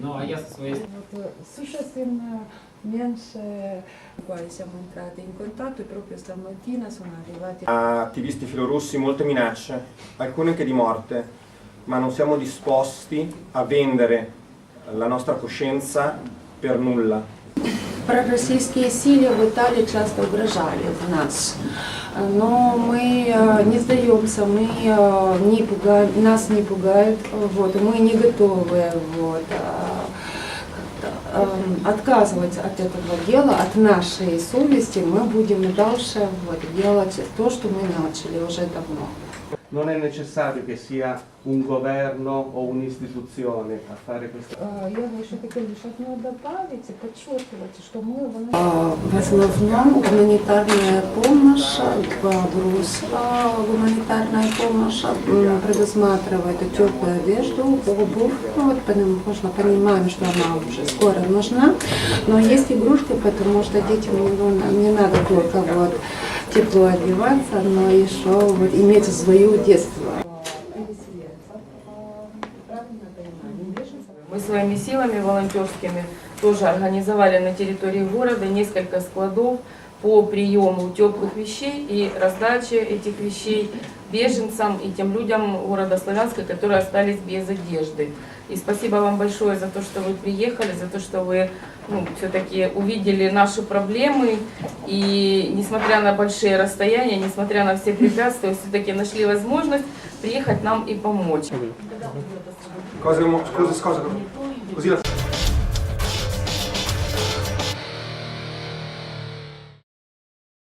Ну, а я со своей Вот, э, sущественно mense quali siamo entrati in contatto e proprio stamattina sono arrivati a attivisti filorussi molte minacce, alcune anche di morte, ma non siamo disposti a vendere la nostra coscienza per nulla. Пророссийские силы в Италии часто угрожали нас, но мы э, не сдаемся, мы э, не пугаем, нас не пугает, вот, мы не готовы вот, э, эм, отказывать от этого дела, от нашей совести, мы будем дальше вот, делать то, что мы начали уже давно. Non è necessario che sia un governo o un'istituzione a fare queste Я бы еще хотела лишь одно добавить и подчеркивать, что мы в основном гуманитарная помощь, груз. Гуманитарная помощь предусматривает теплую одежду, обувь. Вот, можно понимаем, что она уже скоро нужна, но есть игрушки, потому что детям не, не надо только вот тепло одеваться, но еще вот иметь свое детство. Мы своими силами волонтерскими тоже организовали на территории города несколько складов по приему теплых вещей и раздаче этих вещей беженцам и тем людям города Славянска, которые остались без одежды. И спасибо вам большое за то, что вы приехали, за то, что вы ну, все-таки увидели наши проблемы и, несмотря на большие расстояния, несмотря на все препятствия, все-таки нашли возможность приехать нам и помочь.